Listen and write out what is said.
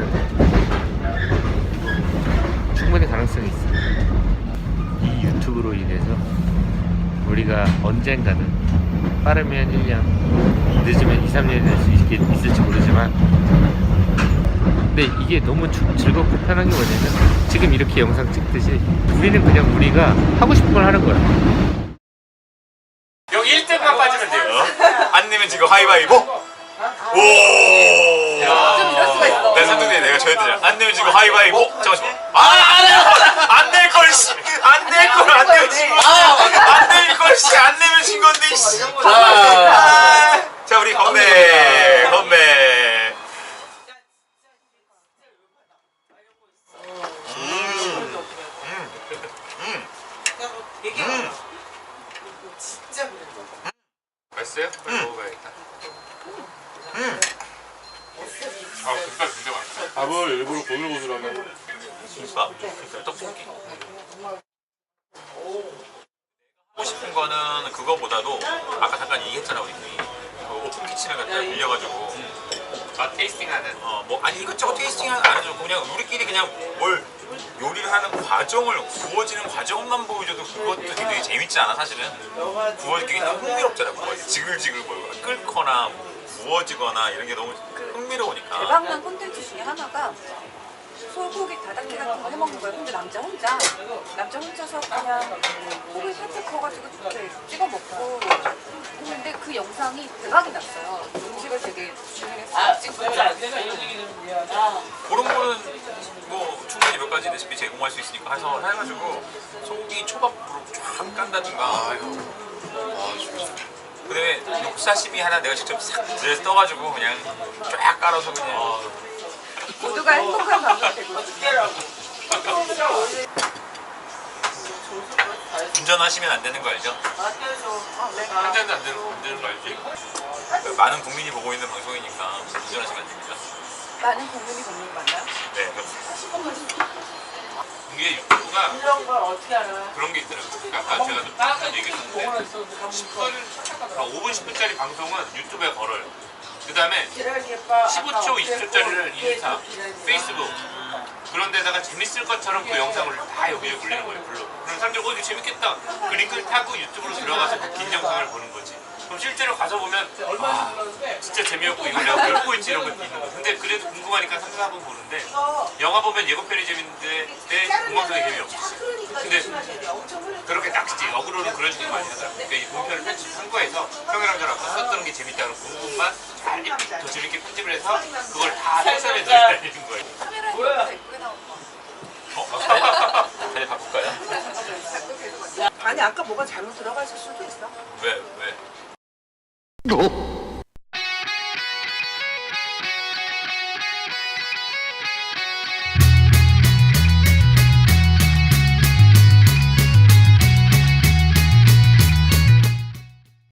거는 충분히 가능성이 있습니다 이 유튜브로 인해서 우리가 언젠가는 빠르면 1년, 늦으면 2, 3년이 될 수 있을지 모르지만 근데 이게 너무 주, 즐겁고 편한 게 뭐냐면 지금 이렇게 영상 찍듯이 우리는 그냥 우리가 하고 싶은 걸 하는 거야. 여기 1등만 빠지면 돼요. 안 내면 지금 하이바이보? 오! 좀 이럴 수가 있어. 내 삼등대 내가 줘야되안 내면 지금 하이바이보. 잠깐만. 아안낼 걸. 씨. 안낼 걸. 안 내면 진 거. 안낼 걸. 씨. 안 내면 진 건데. 씨. 아. 자 우리 건배. 건배. 맛있어요? 빨리 먹어봐야겠다. 아, 김밥 진짜 맛있어. 밥을 일부러 보들보들하면 김밥, 떡볶이. 하고 싶은 거는 그거보다도 아까 잠깐 얘기했잖아 우리 그 오픈 키친을 갖다 빌려가지고. 맛 테이스팅하는. 어 뭐 아니 이것저것 테이스팅 안 해주고 그냥 우리끼리 그냥 뭘 요리를 하는 과정을 구워지는 과정만 보여줘도 그것도 굉장히 재밌지 않아 사실은. 구워지기 흥미롭잖아 구워지. 지글지글 뭐 끓거나 뭐 구워지거나 이런 게 너무 흥미로우니까. 대박난 콘텐츠 중에 하나가 소고기 다닥기 같은 거 해먹는 거예요. 근데 남자 혼자. 남자 혼자서 그냥 고기 살짝 구워가지고 이렇게 찍어 먹고. 했는데 그 영상이 대박이 났어요. 음식을 되게 주문해서 찍고 그런 거는 뭐 충분히 몇 가지 레시피 제공할 수 있으니까 해서 해가지고 소고기 초밥으로 쫙 깐다든가 그다음에 육사시미 하나 내가 직접 싹 들여서 떠가지고 그냥 쫙 깔아서 그냥 모두가 행복한 방송이 되고. 운전하시면 안 되는 거 알죠? 한 잔도 안 되는, 안 되는 거 알지? 많은 국민이 보고 있는 방송이니까 운전하시면 안 됩니다. 많은 국민이 보는 거 맞나요? 네, 그렇습니다. 이게 유튜브가 이런 걸 어떻게 알아요? 그런 게 있더라고요. 그러니까 아까 제가 좀 따뜻한 얘기했었는데 10분, 5분, 10분짜리 방송은 유튜브에 걸어요. 그 다음에 15초, 20초짜리를 인스타, 페이스북 그런 데다가 재밌을 것처럼 그 영상을 다 여기에 올리는 거예요, 블로그. 그럼 사람들이 어, 이거 재밌겠다. 그 링크를 타고 유튜브로 들어가서 그 긴 영상을 보는 거지. 그럼 실제로 가서 보면 아, 진짜 재미없고 이걸 내가 왜 보고 있지 이런 것도 있는 거야. 근데 그래도 궁금하니까 3, 4분 보는데 영화 보면 예고편이 재밌는데 내 공방송이 재미없어. 근데 그렇게 낚시 어그로를 그려주는 거 아니잖아. 그러니까 이 본편을 편집한 거에서 형이랑 저랑 썼던 게 재밌다 그런 부분만 잘 이렇게 더 재밌게 편집을 해서 그걸 다 해설에 넣어다니는 거예요. 거. 어? 다시 바꿀까요? 아니 아까 뭐가 잘못 들어갔을 수도 있어. 왜? 왜? 呦